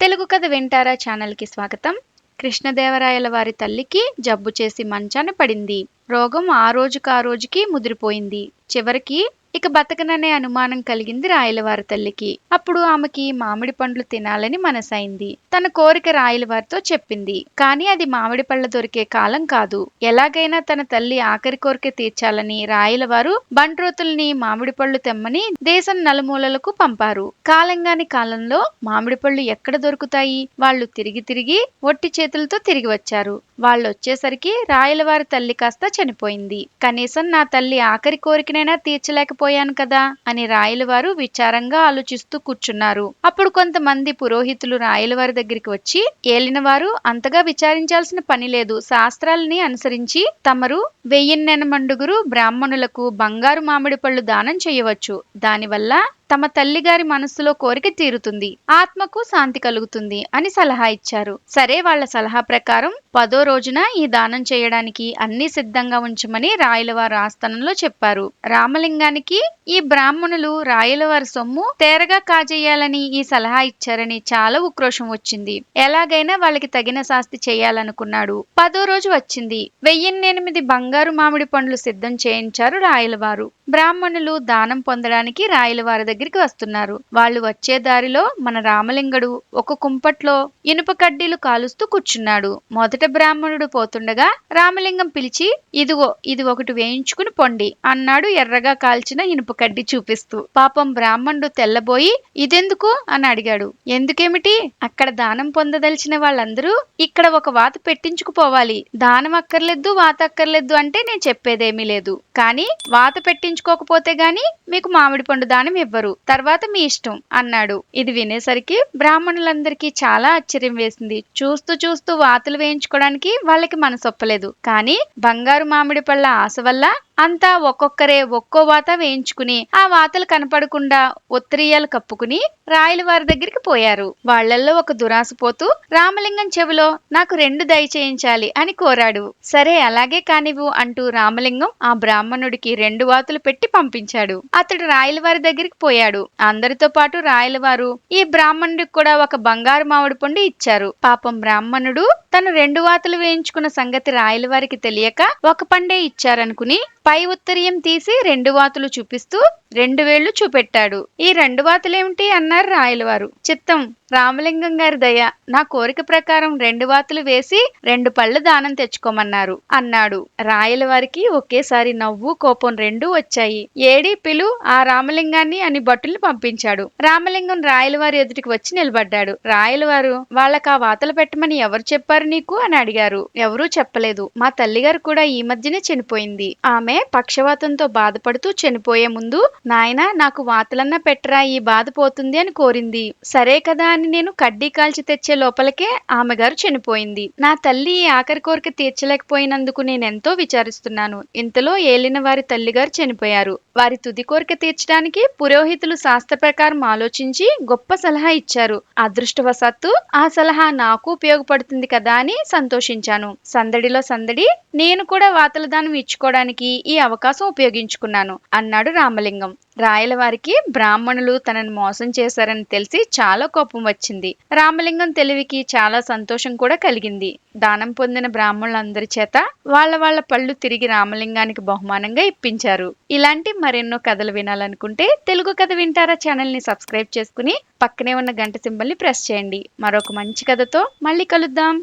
తెలుగు కథ వింటారా ఛానల్కి స్వాగతం. కృష్ణదేవరాయల వారి తల్లికి జబ్బు చేసి మంచాన పడింది. రోగం ఆ రోజుకు ఆ రోజుకి ముదిరిపోయింది. చివరికి ఇక బతకననే అనుమానం కలిగింది రాయలవారి తల్లికి. అప్పుడు ఆమెకి మామిడి పండ్లు తినాలని మనసైంది. తన కోరిక రాయలవారితో చెప్పింది. కానీ అది మామిడి పళ్ళ దొరికే కాలం కాదు. ఎలాగైనా తన తల్లి ఆఖరి కోరిక తీర్చాలని రాయలవారు బంట్రోతుల్ని మామిడి పళ్ళు తెమ్మని దేశం నలుమూలలకు పంపారు. కాలంగాని కాలంలో మామిడి పళ్ళు ఎక్కడ దొరుకుతాయి? వాళ్ళు తిరిగి తిరిగి ఒట్టి చేతులతో తిరిగి వచ్చారు. వాళ్ళు వచ్చేసరికి రాయలవారి తల్లి కాస్త చనిపోయింది. కనీసం నా తల్లి ఆఖరి కోరికనైనా పోయాను కదా అని రాయలవారు విచారంగా ఆలోచిస్తూ కూర్చున్నారు. అప్పుడు కొంతమంది పురోహితులు రాయలవారి దగ్గరికి వచ్చి ఏలినవారు అంతగా విచారించాల్సిన పని లేదు. శాస్త్రాలని అనుసరించి తమరు వెయ్యిన్నెనమండుగురు బ్రాహ్మణులకు బంగారు మామిడి పళ్ళు దానం చేయవచ్చు. దానివల్ల తమ తల్లిగారి మనస్సులో కోరిక తీరుతుంది ఆత్మకు శాంతి కలుగుతుంది అని సలహా ఇచ్చారు. సరే వాళ్ళ సలహా ప్రకారం పదో రోజున ఈ దానం చేయడానికి అన్ని సిద్ధంగా ఉంచమని రాయలవారు ఆస్థానంలో చెప్పారు. రామలింగానికి ఈ బ్రాహ్మణులు రాయలవారి సొమ్ము తేరగా కాజేయాలని ఈ సలహా ఇచ్చారని చాలా ఉక్రోషం వచ్చింది. ఎలాగైనా వాళ్ళకి తగిన శాస్తి చేయాలనుకున్నాడు. పదో రోజు వచ్చింది. వెయ్యిన్నెనిమిది బంగారు మామిడి పండ్లు సిద్ధం చేయించారు రాయలవారు. బ్రాహ్మణులు దానం పొందడానికి రాయలవారి దగ్గరికి వస్తున్నారు. వాళ్ళు వచ్చే దారిలో మన రామలింగడు ఒక కుంపట్లో ఇనుప కడ్డీలు కాలుస్తూ కూర్చున్నాడు. మొదట బ్రాహ్మణుడు పోతుండగా రామలింగం పిలిచి ఇదిగో ఇది ఒకటి వేయించుకుని పొండి అన్నాడు ఎర్రగా కాల్చిన ఇనుప కడ్డీ చూపిస్తూ. పాపం బ్రాహ్మణుడు తెల్లబోయి ఇదెందుకు? అని అడిగాడు. ఎందుకేమిటి? అక్కడ దానం పొందదలిచిన వాళ్ళందరూ ఇక్కడ ఒక వాత పెట్టించుకుపోవాలి. దానం అక్కర్లేదు వాత అక్కర్లేదు అంటే నేను చెప్పేదేమీ లేదు. కానీ వాత పెట్టించు ఉంచుకోకపోతే గాని మీకు మామిడి పండు దానం ఇవ్వరు. తర్వాత మీ ఇష్టం అన్నాడు. ఇది వినేసరికి బ్రాహ్మణులందరికీ చాలా ఆశ్చర్యం వేసింది. చూస్తూ చూస్తూ వాతలు వేయించుకోవడానికి వాళ్ళకి మనసొప్పలేదు. కానీ బంగారు మామిడి పళ్ళ ఆశ వల్ల అంతా ఒక్కొక్కరే ఒక్కో వాత వేయించుకుని ఆ వాతలు కనపడకుండా ఉత్తరీయాలు కప్పుకుని రాయల వారి దగ్గరికి పోయారు. వాళ్ళల్లో ఒక దురాసపోతూ రామలింగం చెవిలో నాకు రెండు దయచేయించాలి అని కోరాడు. సరే అలాగే కానివ్వు అంటూ రామలింగం ఆ బ్రాహ్మణుడికి రెండు వాతులు పెట్టి పంపించాడు. అతడు రాయలవారి దగ్గరికి పోయాడు. అందరితో పాటు రాయలవారు ఈ బ్రాహ్మణుడికి కూడా ఒక బంగారు మామిడి పండు ఇచ్చారు. పాపం బ్రాహ్మణుడు తను రెండు వాతలు వేయించుకున్న సంగతి రాయలవారికి తెలియక ఒక పండే ఇచ్చారనుకుని పై ఉత్తరీయం తీసి రెండు వాతులు చూపిస్తూ రెండు వేళ్ళు చూపెట్టాడు. ఈ రెండు వాతులేమిటి అన్నారు రాయలవారు. చిత్తం రామలింగం గారి దయ. నా కోరిక ప్రకారం రెండు వాతులు వేసి రెండు పళ్ళు దానం తెచ్చుకోమన్నారు అన్నాడు. రాయలవారికి ఒకేసారి నవ్వు కోపం రెండూ వచ్చాయి. ఏడి పిలు ఆ రామలింగాన్ని అని భటుల్ని పంపించాడు. రామలింగం రాయలవారి ఎదుటికి వచ్చి నిలబడ్డాడు. రాయలవారు వాళ్ళకి ఆ వాతలు పెట్టమని ఎవరు చెప్పారు నీకు? అని అడిగారు. ఎవరూ చెప్పలేదు. మా తల్లిగారు కూడా ఈ మధ్యనే చనిపోయింది. ఆమె పక్షవాతంతో బాధపడుతూ చనిపోయే ముందు నాయనా నాకు వాతలన్నా పెట్టరా ఈ బాధ పోతుంది అని కోరింది. సరే కదా అని నేను కడ్డీ కాల్చి తెచ్చే లోపలికే ఆమెగారు చనిపోయింది. నా తల్లి ఈ ఆఖరి కోరిక తీర్చలేకపోయినందుకు నేనెంతో విచారిస్తున్నాను. ఇంతలో ఏలిన వారి తల్లిగారు చనిపోయారు. వారి తుది కోరిక తీర్చడానికి పురోహితులు శాస్త్ర ప్రకారం ఆలోచించి గొప్ప సలహా ఇచ్చారు. అదృష్టవశాత్తు ఆ సలహా నాకు ఉపయోగపడుతుంది కదా అని సంతోషించాను. సందడిలో సందడి నేను కూడా వాతల దానం ఇచ్చుకోవడానికి ఈ అవకాశం ఉపయోగించుకున్నాను అన్నాడు రామలింగం. రాయలవారికి బ్రాహ్మణులు తనను మోసం చేశారని తెలిసి చాలా కోపం వచ్చింది. రామలింగం తెలివికి చాలా సంతోషం కూడా కలిగింది. దానం పొందిన బ్రాహ్మణులందరి చేత వాళ్ళ వాళ్ళ పళ్ళు తిరిగి రామలింగానికి బహుమానంగా ఇప్పించారు. ఇలాంటి మరెన్నో కథలు వినాలనుకుంటే తెలుగు కథ వింటారా ఛానల్ని సబ్స్క్రైబ్ చేసుకుని పక్కనే ఉన్న గంట సింబల్ని ప్రెస్ చేయండి. మరొక మంచి కథతో మళ్ళీ కలుద్దాం.